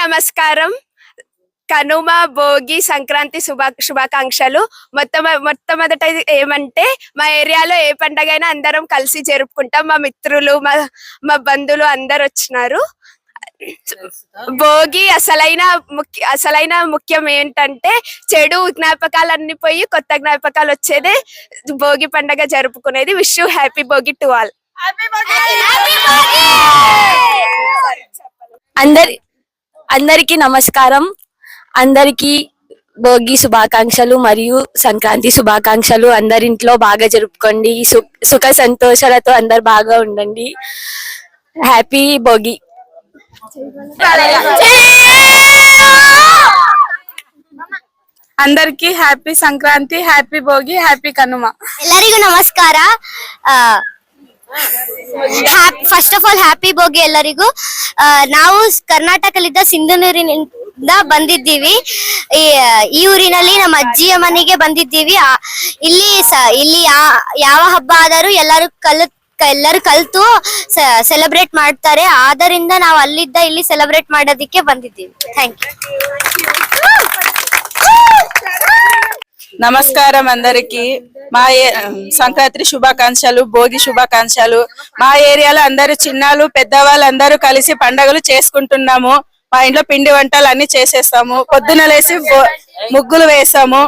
నమస్కారం. కనుమ భోగి సంక్రాంతి శుభా శుభాకాంక్షలు. మొత్తం మొట్టమొదట ఏమంటే మా ఏరియాలో ఏ పండగ అయినా అందరం కలిసి జరుపుకుంటాం. మా మిత్రులు మా మా బంధువులు అందరు వచ్చినారు. భోగి అసలైన ముఖ్య అసలైన ముఖ్యం ఏంటంటే చెడు జ్ఞాపకాలన్నీ పోయి కొత్త జ్ఞాపకాలు వచ్చేదే భోగి పండగ జరుపుకునేది. Wish you happy Bhogi to all అందరి అందరికీ నమస్కారం అందరికీ భోగి శుభాకాంక్షలు మరియు సంక్రాంతి శుభాకాంక్షలు అందరింట్లో బాగా జరుపుకోండి సు- సుఖ సంతోషాలతో అందరు బాగా ఉండండి హ్యాపీ భోగి అందరికి happy Sankranti happy Bhogi happy Kanuma ಎಲ್ಲರಿಗೂ ನಮಸ್ಕಾರ ಫಸ್ಟ್ ಆಫ್ ಆಲ್ ಹ್ಯಾಪಿ ಬೋಗಿ ಎಲ್ಲರಿಗೂ. ನಾವು ಕರ್ನಾಟಕಲಿದ್ದ ಸಿಂಧನೂರಿನಿಂದ ಬಂದಿದ್ದೀವಿ. ಈ ಊರಿನಲ್ಲಿ ನಮ್ಮ ಅಜ್ಜಿಯ ಮನೆಗೆ ಬಂದಿದ್ದೀವಿ. ಇಲ್ಲಿ ಇಲ್ಲಿ ಯಾವ ಹಬ್ಬ ಆದರೂ ಎಲ್ಲರೂ ಕಲ್ ಎಲ್ಲರೂ ಕಲ್ತು ಸೆಲೆಬ್ರೇಟ್ ಮಾಡ್ತಾರೆ. ಆದ್ದರಿಂದ ನಾವು ಅಲ್ಲಿದ್ದ ಇಲ್ಲಿ ಸೆಲೆಬ್ರೇಟ್ ಮಾಡೋದಕ್ಕೆ ಬಂದಿದ್ದೀವಿ. ಥ್ಯಾಂಕ್ ಯು నమస్కారం అందరికి. మా సంక్రాంతి శుభాకాంక్షలు భోగి శుభాకాంక్షలు. మా ఏరియాలో అందరూ చిన్నాలు పెద్దవాళ్ళు అందరూ కలిసి పండగలు చేసుకుంటున్నాము. మా ఇంట్లో పిండి వంటలు అన్ని చేసేస్తాము. పొద్దున లేసి ముగ్గులు వేస్తాము.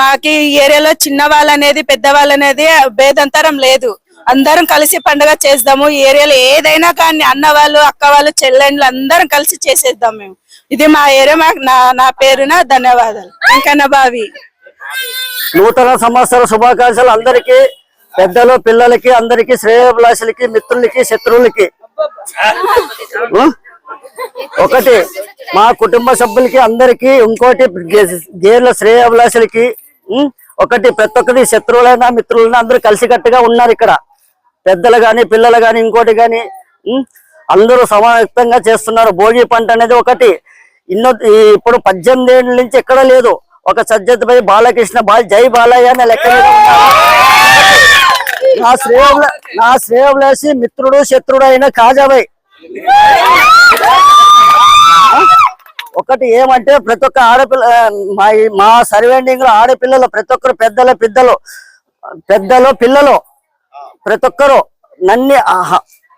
మాకి ఏరియాలో చిన్నవాళ్ళు అనేది పెద్దవాళ్ళు అనేది భేదంతరం లేదు. అందరం కలిసి పండగ చేద్దాము. ఈ ఏరియాలో ఏదైనా కానీ అన్న వాళ్ళు అక్క వాళ్ళు చెల్లెండ్లు అందరం కలిసి చేసేద్దాం మేము. ఇది మా ఏరియా మాకు నా నా పేరున ధన్యవాదాలు. వెంకన్న బావి. నూతన సంవత్సర శుభాకాంక్షలు అందరికీ పెద్దలు పిల్లలకి అందరికి శ్రేయోభిలాషులకి మిత్రులకి శత్రువులకి. ఒకటి మా కుటుంబ సభ్యులకి అందరికి ఇంకోటి గేర్ల శ్రేయోభిలాషులకి ఒకటి ప్రతి ఒక్కరి శత్రువులైనా మిత్రులైనా అందరూ కలిసికట్టుగా ఉన్నారు ఇక్కడ. పెద్దలు కానీ పిల్లలు కానీ ఇంకోటి కానీ అందరూ సమాయత్తంగా చేస్తున్నారు. భోగి పంట అనేది ఒకటి. ఇన్నో ఇప్పుడు పద్దెనిమిది ఏళ్ళ నుంచి ఎక్కడ లేదు. ఒక సజ్జతపై బాలకృష్ణ బాల్ జై బాలయ్య అనే లెక్క నా శ్రేయబుల నా శ్రేయబులేసి మిత్రుడు శత్రుడు అయిన కాజాబాయ్ ఒకటి ఏమంటే ప్రతి ఒక్క ఆడపిల్ల మా మా సర్వెండింగ్లో ఆడపిల్లలు ప్రతి ఒక్కరు పెద్దలు పెద్దలు పెద్దలు పిల్లలు. ప్రతి ఒక్కరు నన్ను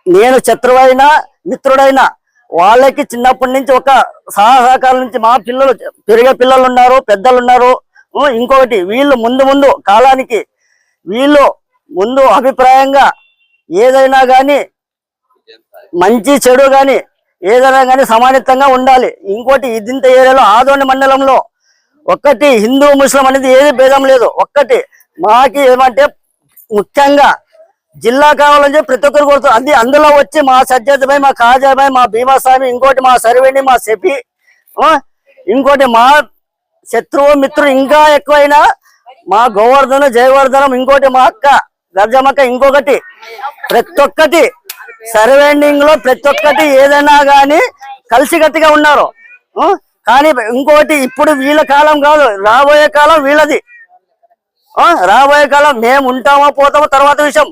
నేను శత్రువైనా మిత్రుడైనా వాళ్ళకి చిన్నప్పటి నుంచి ఒక సహసహకారం నుంచి మా పిల్లలు పెరిగే పిల్లలు ఉన్నారు పెద్దలు ఉన్నారు ఇంకొకటి వీళ్ళు ముందు ముందు కాలానికి వీళ్ళు ముందు అభిప్రాయంగా ఏదైనా కానీ మంచి చెడు కానీ ఏదైనా కానీ సమానితంగా ఉండాలి. ఇంకోటి ఇదింత ఏరియాలో ఆదోని మండలంలో ఒక్కటి హిందూ ముస్లిం అనేది ఏది భేదం లేదు. ఒక్కటి మాకి ఏమంటే ముఖ్యంగా జిల్లా కావాలని చెప్పి ప్రతి ఒక్కరు కోరుతారు. అది అందులో వచ్చి మా సజ్జతపై మా కాజాబాయ్ మా భీమాస్వామి ఇంకోటి మా సర్వేణి మా సెపి ఇంకోటి మా శత్రువు మిత్రుడు ఇంకా ఎక్కువైనా మా గోవర్ధన జయవర్ధనం ఇంకోటి మా అక్క గర్జమక్క ఇంకొకటి. ప్రతి ఒక్కటి సర్వేండింగ్లో ప్రతి ఒక్కటి ఏదైనా కానీ కలిసికట్టుగా ఉన్నారు. కానీ ఇంకోటి ఇప్పుడు వీళ్ళ కాలం కాదు రాబోయే కాలం వీళ్ళది. రాబోయే కాలం మేము ఉంటామో పోతామో తర్వాత విషయం.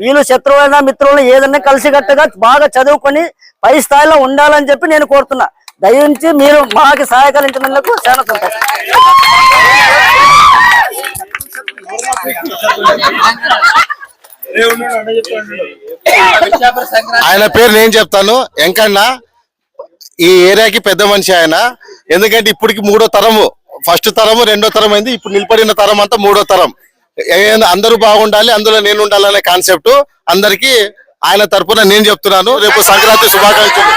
వీళ్ళు శత్రువులైన మిత్రులు ఏదైనా కలిసికట్టుగా బాగా చదువుకొని పై స్థాయిలో ఉండాలని చెప్పి నేను కోరుతున్నా. దయించి మీరు మాకు సహాయకరించినందుకు చాలా సంతోషం. ఆయన పేరు నేను చెప్తాను. ఎంకన్నా ఈ ఏరియాకి పెద్ద మనిషి ఆయన. ఎందుకంటే ఇప్పటికి మూడో తరము ఫస్ట్ తరము రెండో తరం అయింది. ఇప్పుడు నిలబడిన తరం అంతా మూడో తరం. అందరూ బాగుండాలి అందులో నేను ఉండాలనే కాన్సెప్ట్ అందరికి ఆయన తరఫున నేను చెప్తున్నాను. రేపు సంక్రాంతి శుభాకాంక్షలు.